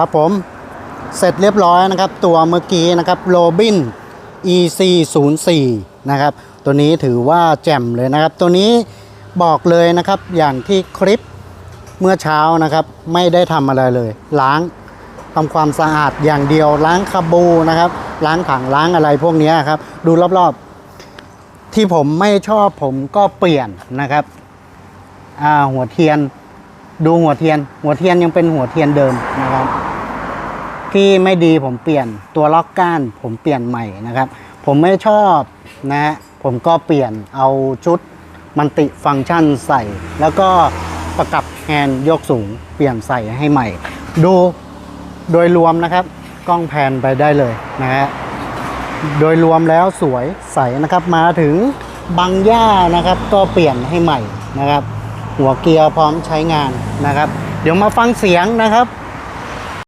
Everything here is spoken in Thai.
ครับผมเสร็จเรียบร้อยนะครับ ตัวเมื่อกี้นะครับโรบิน EC 0 4นะครับ ตัวนี้ถือว่าแจ่มเลยนะครับ ตัวนี้บอกเลยนะครับอย่างที่คลิปเมื่อเช้านะครับ ไม่ได้ทำอะไรเลย ล้างทำความสะอาดอย่างเดียวล้างคาบูนะครับ ล้างถังล้างอะไรพวกนี้ครับ ดูรอบๆ ที่ผมไม่ชอบผมก็เปลี่ยนนะครับหัวเทียน ดูหัวเทียน หัวเทียนยังเป็นหัวเทียนเดิมนะครับ ที่ไม่ดีผมเปลี่ยนตัวล็อกก้าน ผมเปลี่ยนใหม่นะครับ ผมไม่ชอบนะ ผมก็เปลี่ยนเอาชุดมันติฟังก์ชันใส่ แล้วก็ประกับแฮนด์ยกสูงเปลี่ยนใส่ให้ใหม่ ดูโดยรวมนะครับ กล้องแพนไปได้เลยนะฮะโดยรวมแล้วสวยใสนะครับ มาถึงบังหญ้านะครับ ก็เปลี่ยนให้ใหม่นะครับ หัวเกียร์พร้อมใช้งานนะครับ เดี๋ยวมาฟังเสียงนะครับ